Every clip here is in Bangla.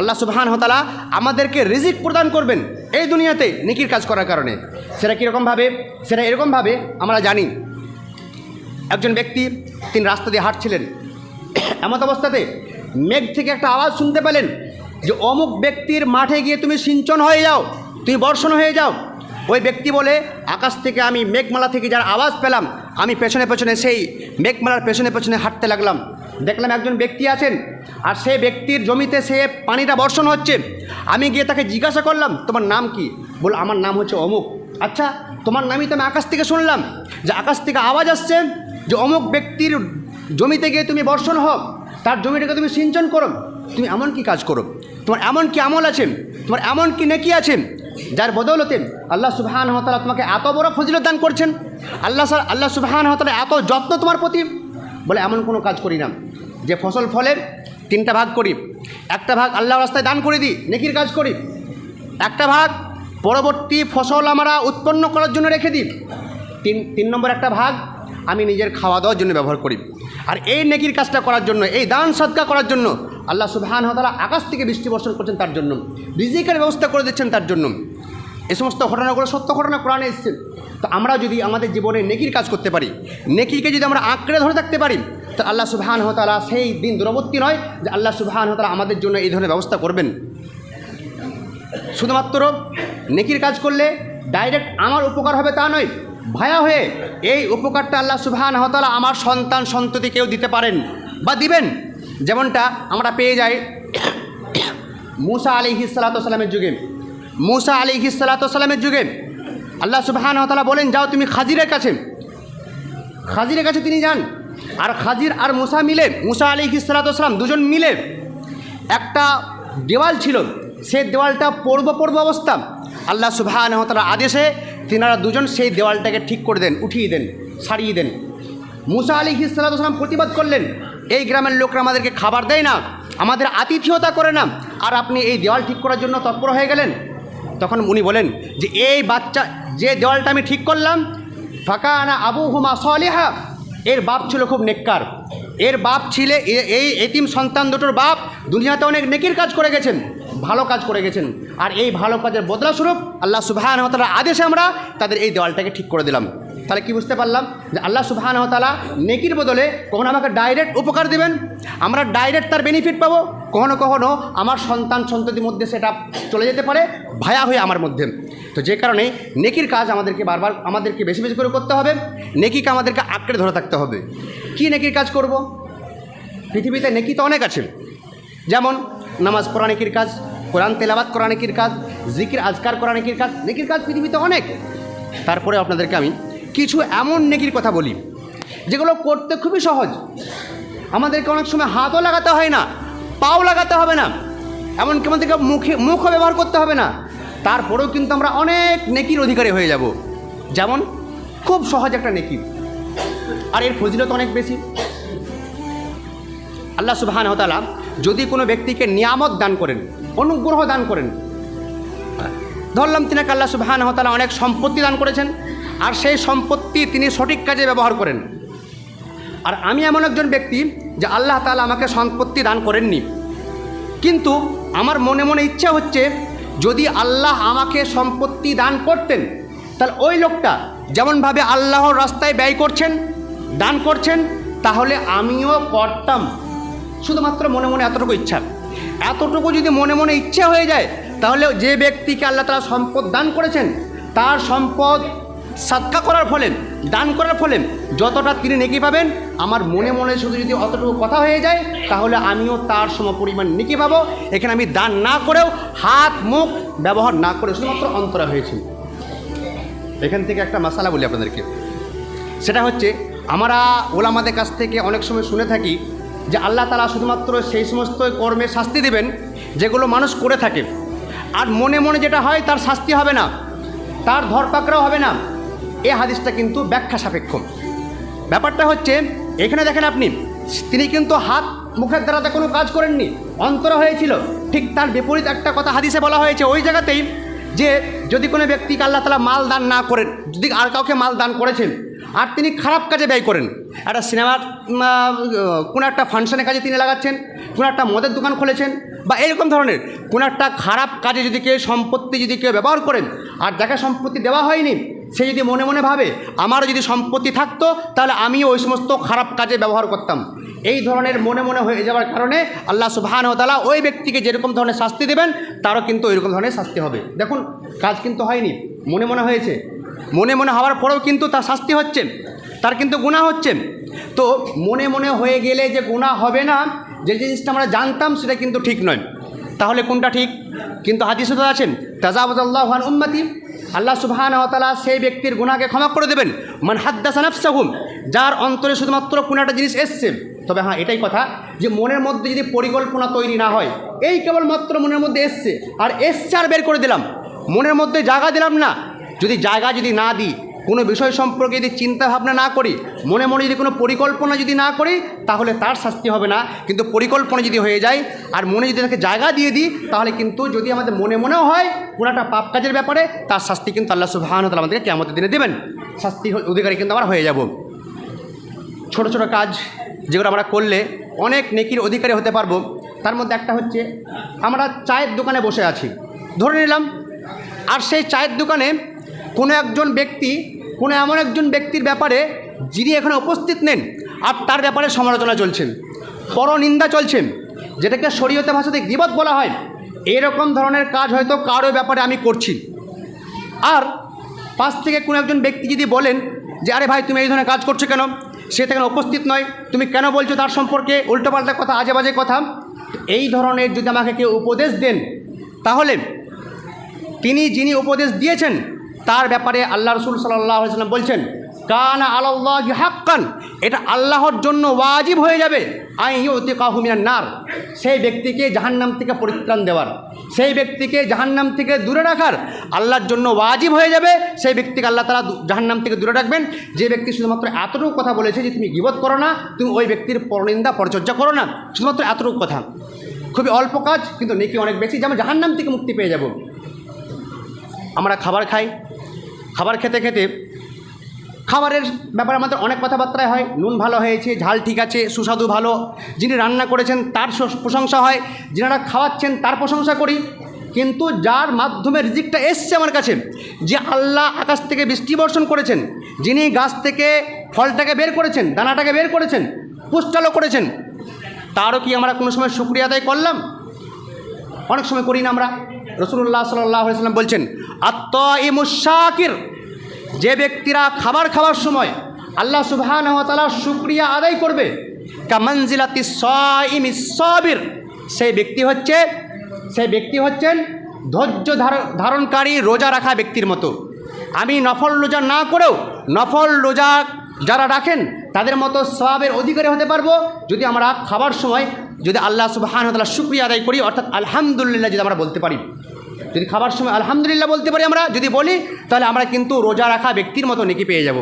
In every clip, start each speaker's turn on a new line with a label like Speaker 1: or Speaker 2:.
Speaker 1: আল্লাহ সুবহান হতালা আমাদেরকে রিজিক প্রদান করবেন এই দুনিয়াতে নিকির কাজ করার কারণে। সেটা কীরকমভাবে সেটা এরকমভাবে আমরা জানি। একজন ব্যক্তি তিনি রাস্তা দিয়ে হাঁটছিলেন। এমন অবস্থাতে মেঘ থেকে একটা আওয়াজ শুনতে পেলেন যে, অমুক ব্যক্তির মাঠে গিয়ে তুমি সিঞ্চন হয়ে যাও, তুমি বর্ষণ হয়ে যাও ওই ব্যক্তি বলে, আকাশ থেকে আমি মেঘমালা থেকে যার আওয়াজ পেলাম, আমি পেছনে পেছনে সেই মেঘমালার পেছনে পেছনে হাঁটতে লাগলাম। দেখলাম একজন ব্যক্তি আছেন, আর সেই ব্যক্তির জমিতে সে পানিটা বর্ষণ হচ্ছে। আমি গিয়ে তাকে জিজ্ঞাসা করলাম, তোমার নাম কি? বল, আমার নাম হচ্ছে অমুক। আচ্ছা তোমার নামই তো আমি আকাশ থেকে শুনলাম, যে আকাশ থেকে আওয়াজ আসছে, যে অমুক ব্যক্তির জমিতে গিয়ে তুমি বর্ষণ হোক তার জমিটাকে তুমি সিঞ্চন করো। তুমি এমন কি কাজ করো? তোমার এমন কি আমল আছে? তোমার এমন কি নেকি আছে? যার বদৌলতে আল্লাহ সুবহান হতালা তোমাকে এত বড় ফজিলত দান করছেন। আল্লাহ আল্লাহ সুবহান হতালা এত যত্ন তোমার প্রতি। বলে এমন কোনো কাজ করি না। যে ফসল ফলে তিনটা ভাগ করি, একটা ভাগ আল্লাহ রাস্তায় দান করে দিই, নেকির কাজ করি। একটা ভাগ পরবর্তী ফসল আমরা উৎপন্ন করার জন্য রেখে দিই। তিন তিন নম্বর একটা ভাগ আমি নিজের খাওয়া দাওয়ার জন্য ব্যবহার করি। আর এই নেকির কাজটা করার জন্য, এই দান সৎকা করার জন্য আল্লাহ সুবহান হতালা আকাশ থেকে বৃষ্টি বর্ষণ করছেন তার জন্য, রিজিকের ব্যবস্থা করে দিচ্ছেন তার জন্য। এই সমস্ত ঘটনাগুলো সত্য ঘটনা কোরআনে এসছে। তো আমরা যদি আমাদের জীবনে নেকির কাজ করতে পারি, নেকিকে যদি আমরা আঁকড়ে ধরে থাকতে পারি, তো আল্লাহ সুবহান হতালা সেই দিন দূরবর্তী নয় যে আল্লাহ সুবহান হতালা আমাদের জন্য এই ধরনের ব্যবস্থা করবেন। শুধুমাত্র নেকির কাজ করলে ডাইরেক্ট আমার উপকার হবে তা নয় ভায়া হয়ে এই উপকারটা আল্লাহ সুবহান হতালা আমার সন্তান সন্ততি কেউ দিতে পারেন বা দিবেন। যেমনটা আমরা পেয়ে যাই মুসা আলি সালাতামের যুগে। মুসা আলি সালাতামের যুগে আল্লাহ সুবহান হতালা বলেন, যাও তুমি খাজিরের কাছে। খাজিরের কাছে তিনি যান। আর খাজির আর মুসা মিলে, মুসা আলি সালাতাম দুজন মিলে একটা দেওয়াল ছিল। সে দেওয়ালটা পড়ব পড়ব অবস্থা। আল্লাহ সুবহান হতালার আদেশে তিনারা দুজন সেই দেওয়ালটাকে ঠিক করে দেন, উঠিয়ে দেন, সারিয়ে দেন। মুসা আলী ইসালাম প্রতিবাদ করলেন, এই গ্রামের লোকরা আমাদেরকে খাবার দেয় না, আমাদের আতিথেয়তা করে না, আর আপনি এই দেওয়াল ঠিক করার জন্য তৎপর হয়ে গেলেন। তখন উনি বলেন যে, এই বাচ্চা, যে দেওয়ালটা আমি ঠিক করলাম ফাঁকা আনা আবু হুমা সলিহা, এর বাপ ছিল খুব নেককার। এর বাপ ছিলে এই এতিম সন্তান দুটোর বাপ দুনিয়াতে অনেক নেকির কাজ করে গেছেন। ভালো কাজ করে গেছেন। আর এই ভালো কাজের বদলাস্বরূপ আল্লাহ সুবাহান হতালার আদেশে আমরা তাদের এই দেওয়ালটাকে ঠিক করে দিলাম। তাহলে কি বুঝতে পারলাম? যে আল্লাহ সুবাহান হতালা নেকির বদলে কখনো আমাকে ডাইরেক্ট উপকার দেবেন? আমরা ডাইরেক্ট তার বেনিফিট পাবো। কখনো কখনো আমার সন্তান সন্ততির মধ্যে সেটা চলে যেতে পারে, ভায়া হয়ে আমার মধ্যে। তো যে কারণে নেকির কাজ আমাদেরকে বারবার আমাদেরকে বেশি বেশি করে করতে হবে। নেকিকে আমাদেরকে আঁকড়ে ধরে থাকতে হবে। কি নেকির কাজ করব? পৃথিবীতে নেকি তো অনেক আছে। যেমন নামাজ পড়া নেকির কাজ কোরআন তেলাবাত করা নেকির কাজ, জিকির, আজকার করা নেকির কাজ নেকির কাজ পৃথিবীতে অনেক। তারপরে আপনাদেরকে আমি কিছু এমন নেকির কথা বলি, যেগুলো করতে খুবই সহজ। আমাদেরকে অনেক সময় হাতও লাগাতে হয় না, পাও লাগাতে হবে না, এমনকি আমাদেরকে মুখে, মুখও ব্যবহার করতে হবে না। তারপরেও কিন্তু আমরা অনেক নেকির অধিকারী হয়ে যাব। যেমন খুব সহজ একটা নেকি। আর এর ফজিলত অনেক বেশি। আল্লাহ সুবাহান হতালা যদি কোনো ব্যক্তিকে নিয়ামত দান করেন অনুগ্রহ দান করেন। ধরলাম তিনাকে আল্লাহ সুবাহান হতালা অনেক সম্পত্তি দান করেছেন, আর সেই সম্পত্তি তিনি সঠিক কাজে ব্যবহার করেন। আর আমি এমন একজন ব্যক্তি যে আল্লাহ তালা আমাকে সম্পত্তি দান করেননি। কিন্তু আমার মনে মনে ইচ্ছা হচ্ছে, যদি আল্লাহ আমাকে সম্পত্তি দান করতেন, তাহলে ওই লোকটা যেমনভাবে আল্লাহর রাস্তায় ব্যয় করছেন, দান করছেন, তাহলে আমিও করতাম। শুধুমাত্র মনে মনে এতটুকু ইচ্ছা। এতটুকু যদি মনে মনে ইচ্ছা হয়ে যায়, তাহলে যে ব্যক্তিকে আল্লাহ তালা সম্পদ দান করেছেন, তার সম্পদ সাদকা করার ফলে, দান করার ফলে যতটা তিনি নেকি পাবেন, আমার মনে মনে শুধু যদি অতটুকু কথা হয়ে যায়, তাহলে আমিও তার সম পরিমাণ নেকি পাবো। এখানে আমি দান না করেও হাত, মুখ ব্যবহার না করে শুধুমাত্র অন্তরা হয়েছি। এখান থেকে একটা মশালা বলি আপনাদেরকে। সেটা হচ্ছে, আমরা ওলামাদের কাছ থেকে অনেক সময় শুনে থাকি যে আল্লাহ তালা শুধুমাত্র সেই সমস্ত কর্মে শাস্তি দেবেন, যেগুলো মানুষ করে থাকে। আর মনে মনে যেটা হয়, তার শাস্তি হবে না, তার ধরপাকড়াও হবে না। এ হাদিসটা কিন্তু ব্যাখ্যা সাপেক্ষ। ব্যাপারটা হচ্ছে, এখানে দেখেন আপনি, তিনি কিন্তু হাত মুখের দ্বারাতে কোনো কাজ করেননি, অন্তর হয়েছিল। ঠিক তার বিপরীত একটা কথা হাদিসে বলা হয়েছে, ওই জায়গাতেই যে যদি কোনো ব্যক্তিকে আল্লাহ তালা মাল দান না করেন, যদি আর কাউকে মাল দান করেছেন আর তিনি খারাপ কাজে ব্যয় করেন। একটা সিনেমার কোনো একটা ফাংশনের কাজে তিনি লাগাচ্ছেন, কোনো একটা মদের দোকান খুলেছেন, বা এরকম ধরনের কোনো একটা খারাপ কাজে যদি কেউ সম্পত্তি যদি কেউ ব্যবহার করেন, আর যাকে সম্পত্তি দেওয়া হয়নি, সে যদি মনে মনে ভাবে, আমারও যদি সম্পত্তি থাকতো, তাহলে আমিও ওই সমস্ত খারাপ কাজে ব্যবহার করতাম। এই ধরনের মনে মনে হয়ে যাওয়ার কারণে আল্লাহ সুবাহান তালা ওই ব্যক্তিকে যেরকম ধরনের শাস্তি দেবেন, তারও কিন্তু ওইরকম ধরনের শাস্তি হবে। দেখুন, কাজ কিন্তু হয়নি, মনে মনে হয়েছে। মনে মনে হওয়ার পরেও কিন্তু তার শাস্তি হচ্ছে, তার কিন্তু গুণা হচ্ছে। তো মনে মনে হয়ে গেলে যে গুণা হবে না, যে জিনিসটা আমরা জানতাম সেটা কিন্তু ঠিক নয়। তাহলে কোনটা ঠিক? কিন্তু হাদিসে তো আছেন তাজাবুল্লাহান উম্মতি, আল্লাহ সুবহান তালা সেই ব্যক্তির গুণাকে ক্ষমা করে দেবেন। মান হাদ্দাসানাফসাহুম যার অন্তরে শুধুমাত্র কোনো একটা জিনিস এসছে। তবে হ্যাঁ এটাই কথা যে মনের মধ্যে যদি পরিকল্পনা তৈরি না হয়, এই কেবলমাত্র মনের মধ্যে এসছে, আর এসছে আর বের করে দিলাম। মনের মধ্যে জায়গা দিলাম না যদি জায়গা যদি না দিই, কোনো বিষয় সম্পর্কে যদি চিন্তা ভাবনা না করি, মনে মনে যদি কোনো পরিকল্পনা যদি না করি, তাহলে তার শাস্তি হবে না। কিন্তু পরিকল্পনা যদি হয়ে যায় আর মনে যদি তাকে জায়গা দিয়ে দিই, তাহলে কিন্তু যদি আমাদের মনে মনেও হয় কোনো একটা পাপ কাজের ব্যাপারে, তার শাস্তি কিন্তু আল্লাহ সুবাহান তালা আমাদেরকে কেমন দিনে দেবেন। শাস্তি অধিকারী কিন্তু আমরা হয়ে যাব। ছোট ছোট কাজ যেগুলো আমরা করলে অনেক নেকির অধিকারী হতে পারব। তার মধ্যে একটা হচ্ছে, আমরা চায়ের দোকানে বসে আছি। ধরে নিলাম, আর সেই চায়ের দোকানে কোনো একজন ব্যক্তি, কোনো এমন একজন ব্যক্তির ব্যাপারে যিনি এখানে উপস্থিত নেন আর তার ব্যাপারে সমালোচনা চলছেন পরনিন্দা চলছেন যেটাকে শরীয়তে ভাষাতে গিবত বলা হয়, এরকম ধরনের কাজ হয়তো কারও ব্যাপারে আমি করছি। আর পাশ থেকে কোনো একজন ব্যক্তি যদি বলেন যে, আরে ভাই, তুমি এই ধরনের কাজ করছ কেন? সে সেখানে উপস্থিত নয়, তুমি কেন বলছো তার সম্পর্কে উল্টোপাল্টা কথা আজে বাজে কথা? এই ধরনের যদি আমাকে কেউ উপদেশ দেন, তাহলে তিনি যিনি উপদেশ দিয়েছেন তার ব্যাপারে আল্লাহ রসুল সাল্লাম বলছেন, কানা আল্লাহ হাক্কান এটা আল্লাহর জন্য ওয়াজিব হয়ে যাবে আই অতি কাহুমিনার নার সেই ব্যক্তিকে জাহান্নাম থেকে পরিত্রাণ দেওয়ার, সেই ব্যক্তিকে জাহান্নাম থেকে দূরে রাখার আল্লাহর জন্য ওয়াজিব হয়ে যাবে, সেই ব্যক্তিকে আল্লাহ তালা জাহান্নাম থেকে দূরে রাখবেন। যে ব্যক্তি শুধুমাত্র এতটুকু কথা বলেছে যে তুমি গিবত করো না, তুমি ওই ব্যক্তির পরনিন্দা পরিচর্যা করো না, শুধুমাত্র এতটুকু কথা। খুবই অল্প কাজ, কিন্তু নেকি অনেক বেশি যেমন জাহান্নাম থেকে মুক্তি পেয়ে যাব। আমরা খাবার খাই খাবার খেতে খেতে খাবারের ব্যাপারে আমাদের অনেক কথাবার্তায় হয়, নুন ভালো হয়েছে, ঝাল ঠিক আছে, সুস্বাদু ভালো। যিনি রান্না করেছেন, তার প্রশংসা হয়, যিনারা খাওয়াচ্ছেন, তার প্রশংসা করি। কিন্তু যার মাধ্যমে রিজিকটা এসছে আমার কাছে, যে আল্লাহ আকাশ থেকে বৃষ্টি বর্ষণ করেছেন, যিনি গাছ থেকে ফলটাকে বের করেছেন, দানাটাকে বের করেছেন, পুষ্টালো করেছেন, তারও কি আমরা কোনো সময় শুক্রিয়া আদায় করলাম? অনেক সময় করি না আমরা। রসুল্লাহ সাল্লাহ সাল্লাম বলছেন আত্ম ইমুশাকির যে ব্যক্তিরা খাবার খাওয়ার সময় আল্লাহ সুবহান শুক্রিয়া আদায় করবে, কামানজিলাতি সইমি সবির সেই ব্যক্তি হচ্ছে, সেই ব্যক্তি হচ্ছেন ধৈর্য ধার- ধারণকারী, রোজা রাখা ব্যক্তির মতো। আমি নফল রোজা না করেও নফল রোজা যারা রাখেন, তাদের মতো সবাবের অধিকারী হতে পারব যদি আমরা খাবার সময় যদি আল্লাহ সুবাহান তালা শুক্রিয়া আদায় করি, অর্থাৎ আলহামদুলিল্লাহ যদি আমরা বলতে পারি। যদি খাবার সময় আলহামদুলিল্লাহ বলতে পারি আমরা, যদি বলি, তাহলে আমরা কিন্তু রোজা রাখা ব্যক্তির মতো নেকি পেয়ে যাব।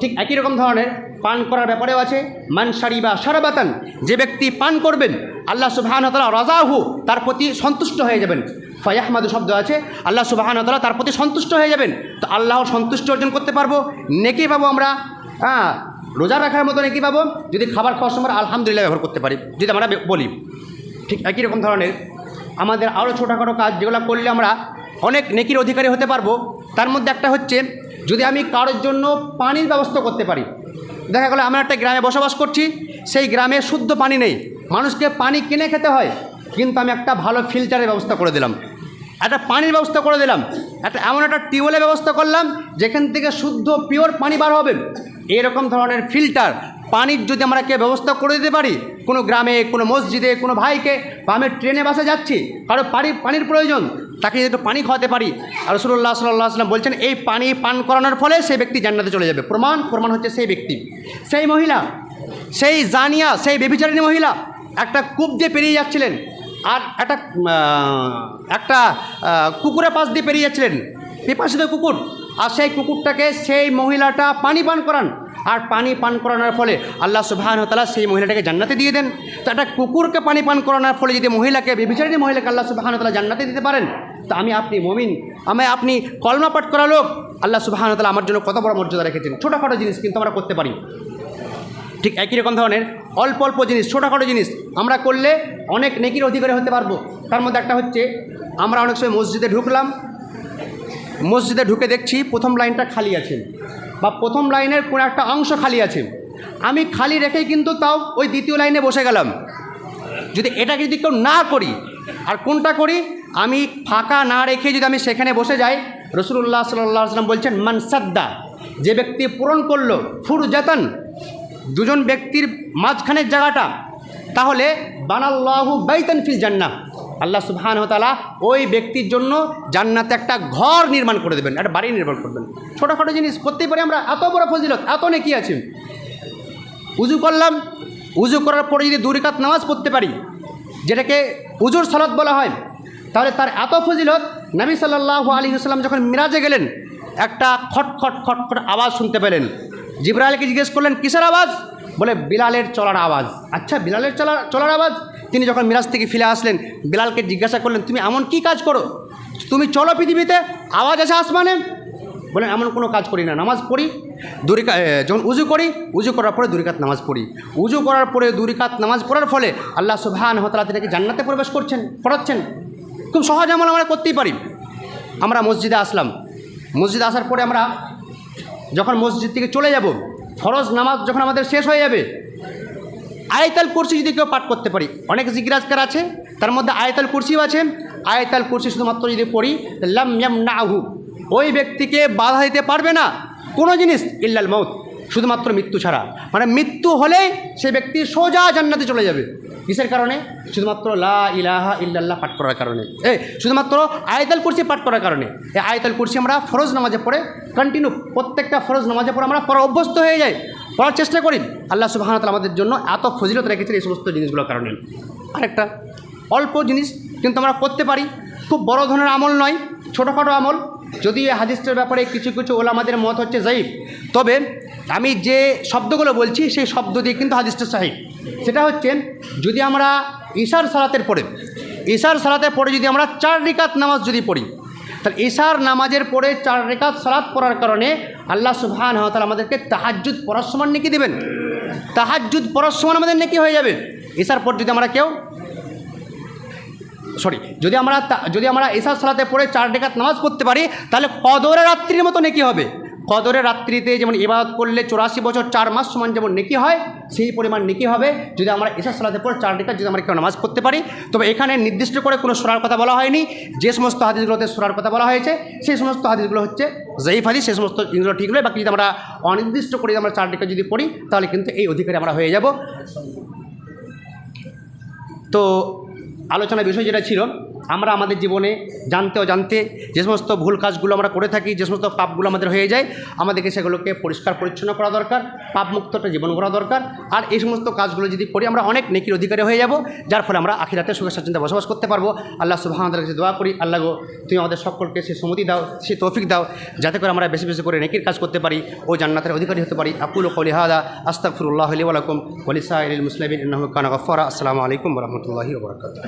Speaker 1: ঠিক একই রকম ধরনের পান করার ব্যাপারেও আছে। মানসারি বা সারাবাতান যে ব্যক্তি পান করবেন, আল্লাহ সুবাহান তালা রাজাহু, তার প্রতি সন্তুষ্ট হয়ে যাবেন। ফয়াহমাদু শব্দ আছে, আল্লাহ সুবাহান তালা তার প্রতি সন্তুষ্ট হয়ে যাবেন। তো আল্লাহর সন্তুষ্ট অর্জন করতে পারব, নেকি পাবো আমরা হ্যাঁ রোজা রাখার মতো নেকি পাবো? যদি খাবার খাওয়ার সময় আলহামদুলিল্লাহ ব্যবহার করতে পারি। যদি আমরা বলি, ঠিক একই রকম ধরনের আমাদের আরও ছোটোখাটো কাজ যেগুলো করলে আমরা অনেক নেকির অধিকারী হতে পারব। তার মধ্যে একটা হচ্ছে, যদি আমি কারোর জন্য পানির ব্যবস্থা করতে পারি, দেখা গেলো আমরা একটা গ্রামে বসবাস করছি, সেই গ্রামে শুদ্ধ পানি নেই। মানুষকে পানি কিনে খেতে হয়, কিন্তু আমি একটা ভালো ফিল্টারের ব্যবস্থা করে দিলাম। একটা পানির ব্যবস্থা করে দিলাম। একটা এমন একটা টিউবওয়েলের ব্যবস্থা করলাম, যেখান থেকে শুদ্ধ পিওর পানি বার হবে। এরকম ধরনের ফিল্টার পানির যদি আমরা কে ব্যবস্থা করে দিতে পারি, কোনো গ্রামে, কোনো মসজিদে, কোনো ভাইকে, বা আমি ট্রেনে, বাসে যাচ্ছি, কারও পানি, পানির প্রয়োজন, তাকে যদি একটু পানি খাওয়াতে পারি আর রসুল্লাহ সাল্লাহ আসলাম বলছেন, এই পানি পান করানোর ফলে সেই ব্যক্তি জান্নাতে চলে যাবে। প্রমাণ প্রমাণ হচ্ছে সেই ব্যক্তি। সেই মহিলা, সেই জানিয়া, সেই বেবিচারিণী মহিলা, একটা কূপ দিয়ে পেরিয়ে যাচ্ছিলেন। আর একটা একটা কুকুরের পাশ দিয়ে পেরিয়ে যাচ্ছিলেন পিপাসিত কুকুর। আর সেই কুকুরটাকে সেই মহিলাটা পানি পান করান। আর পানি পান করানোর ফলে আল্লাহ সুবাহান তালা সেই মহিলাটাকে জান্নাতে দিয়ে দেন। তো একটা কুকুরকে পানি পান করানোর ফলে যদি মহিলাকে, বিবিচারিণী মহিলাকে আল্লাহ সুবাহান তালা জান্নাতে দিতে পারেন, তো আমি আপনি মমিন। আমি আপনি কলমা পাঠ করা লোক। আল্লাহ সুবাহান তালা আমার জন্য কত বড় মর্যাদা রেখেছেন। ছোটোখাটো জিনিস কিন্তু আমরা করতে পারি। ঠিক একই রকম ধরনের, অল্প অল্প জিনিস, ছোটোখাটো জিনিস আমরা করলে অনেক নেকির অধিকারী হতে পারব। তার মধ্যে একটা হচ্ছে, আমরা অনেক সময় মসজিদে ঢুকলাম, মসজিদে ঢুকে দেখছি প্রথম লাইনটা খালি আছে বা প্রথম লাইনের কোনো একটা অংশ খালি আছে। আমি খালি রেখেই কিন্তু তাও ওই দ্বিতীয় লাইনে বসে গেলাম। যদি এটাকে যদি কেউ না করি, আর কোনটা করি? আমি ফাঁকা না রেখে যদি আমি সেখানে বসে যাই রসুল্লাহ সাল্লাহ সাল্লাম বলছেন মানসাদ্দা যে ব্যক্তি পূরণ করল, ফুরজাতান দুজন ব্যক্তির মাঝখানের জায়গাটা, তাহলে বানাল্লাহু বাইতান ফিল জান্না আল্লাহ সুবহান তালা ওই ব্যক্তির জন্য জান্নাতে একটা ঘর নির্মাণ করে দেবেন, একটা বাড়ি নির্মাণ করবেন ছোটোখাটো জিনিস করতেই পারি আমরা, এত বড় ফজিলত, এত নেকি আছে। উজু করলাম, উজু করার পরে যদি দুরিকাত নামাজ পড়তে পারি, যেটাকে উজুর সালাত বলা হয়, তাহলে তার এত ফজিলত, নবী সাল্লাহ আলী সাল্লাম যখন মিরাজে গেলেন, একটা খট খট খট খট আওয়াজ শুনতে পেলেন। জিব্রাইলকে জিজ্ঞেস করলেন, কিসের আওয়াজ? বলে, বিলালের চলার আওয়াজ। আচ্ছা বিলালের চলার চলার আওয়াজ? তিনি যখন মিরাজ থেকে ফিরে আসলেন, বিলালকে জিজ্ঞাসা করলেন, তুমি এমন কি কাজ করো? তুমি চলো পৃথিবীতে, আওয়াজ আছে আসমানে? বলেন এমন কোনো কাজ করি না, নামাজ পড়ি, দুরিকা যখন উজু করি, উজু করার পরে দুরিকাত নামাজ পড়ি। উজু করার পরে দুরিকাত নামাজ পড়ার ফলে আল্লাহ সুবহান হতলা তিনাকে জান্নাতে প্রবেশ করছেন, পড়াচ্ছেন। খুব সহজ আমল আমরা করতেই পারি। আমরা মসজিদে আসলাম। মসজিদে আসার পরে আমরা যখন মসজিদ থেকে চলে যাব, ফরজ নামাজ যখন আমাদের শেষ হয়ে যাবে, আয়তাল কুরসি যদি কেউ পাঠ করতে পারি, অনেক জিজ্ঞাসকার আছে, তার মধ্যে আয়তাল কুরসিও আছে, আয়তাল কুরসি শুধুমাত্র যদি পড়ি, লাম ইয়াম না আহু ওই ব্যক্তিকে বাধা দিতে পারবে না, কোনো জিনিস, ইল্লাল মৌত শুধুমাত্র মৃত্যু ছাড়া। মানে মৃত্যু হলেই সে ব্যক্তি সোজা জান্নাতে চলে যাবে। কিসের কারণে? শুধুমাত্র লা ইলাহা ইল্লাল্লাহ পাঠ করার কারণে। এই, শুধুমাত্র আয়তাল কুরসি পাঠ করার কারণে। এই আয়তাল কুরসি আমরা ফরজ নামাজে পড়ে কন্টিনিউ প্রত্যেকটা ফরজ নামাজে পড়ে আমরা পড়া অভ্যস্ত হয়ে যাই। পড়ার চেষ্টা করি। আল্লাহ সুবাহানাত আমাদের জন্য এত ফজিলত রেখেছেন এই সমস্ত জিনিসগুলোর কারণে। আরেকটা, অল্প জিনিস কিন্তু আমরা করতে পারি। খুব বড় ধরনের আমল নয়, ছোটোখাটো আমল। যদি এই হাদিসটার ব্যাপারে কিছু কিছু ওলামাদের মত হচ্ছে জাইফ তবে আমি যে শব্দগুলো বলছি, সেই শব্দ দিয়ে কিন্তু হাদিসটা সাহিব সেটা হচ্ছেন যদি আমরা ঈশার সালাতের পরে, ঈশার সালাতের পরে যদি আমরা চার রিকাত নামাজ যদি পড়ি, তাহলে ঈশার নামাজের পরে চার রেখাত সালাত পড়ার কারণে আল্লাহ সুবহান তাহলে আমাদেরকে তাহাজ্জুদ পড়ার সমান নেকি দেবেন। তাহাজ্জুদ পড়ার সমান আমাদের নেকি হয়ে যাবে। ঈশার পর যদি আমরা কেউ, সরি, যদি আমরা যদি আমরা ঈশার সালাতে পড়ে চার রেখাত নামাজ পড়তে পারি, তাহলে কদরের রাত্রির মতো নেকি হবে। কদরের রাত্রিতে যেমন ইবাদত করলে চৌরাশি বছর, চার মাস সমান যেমন নেকি হয়, সেই পরিমাণ নেকি হবে। যদি আমরা ঈশার সালাতে পড়ে, চার রেখাত যদি আমরা কেউ নামাজ পড়তে পারি, তবে এখানে নির্দিষ্ট করে কোনো সোরার কথা বলা হয়নি। যে সমস্ত হাদিসগুলোতে সোরার কথা বলা হয়েছে, সেই সমস্ত হাদিসগুলো হচ্ছে জয়ীফ হাদিস, সেই সমস্ত জিনিসগুলো ঠিক নয়। বাকি যদি আমরা অনির্দিষ্ট করে আমরা চার রেখা যদি পড়ি, তাহলে কিন্তু এই অধিকারে আমরা হয়ে যাব। তো আলোচনার বিষয় যেটা ছিল আমরা আমাদের জীবনে জানতে অজান্তে যে সমস্ত ভুল কাজগুলো আমরা করে থাকি, যে সমস্ত পাপগুলো আমাদের হয়ে যায়, আমাদেরকে সেগুলোকে পরিষ্কার পরিচ্ছন্ন করা দরকার পাপমুক্ত একটা জীবন করা দরকার। আর এই সমস্ত কাজগুলো যদি করি, আমরা অনেক নেকির অধিকারী হয়ে যাব, যার ফলে আমরা আখিরাতে সুখে স্বাচ্ছন্দ্যে বসবাস করতে পারব। আল্লাহ সুবাহদের কাছে দোয়া করি, আল্লাহ গো, তুমি আমাদের সকলকে সে সমতি দাও, সে তৌফিক দাও, যাতে করে আমরা বেশি বেশি করে নেকির কাজ করতে পারি ও জান্নাতের অধিকারী হতে পারি। আকুল কলি হাদা আস্তাকফিরুল্লাহ আলী ওয়ালাকুম ওলিসা মুসলিম ইন্নাহু কানা গফারা আসসালামু আলাইকুম রহমতুল্লাহি ওবরাকাতুহ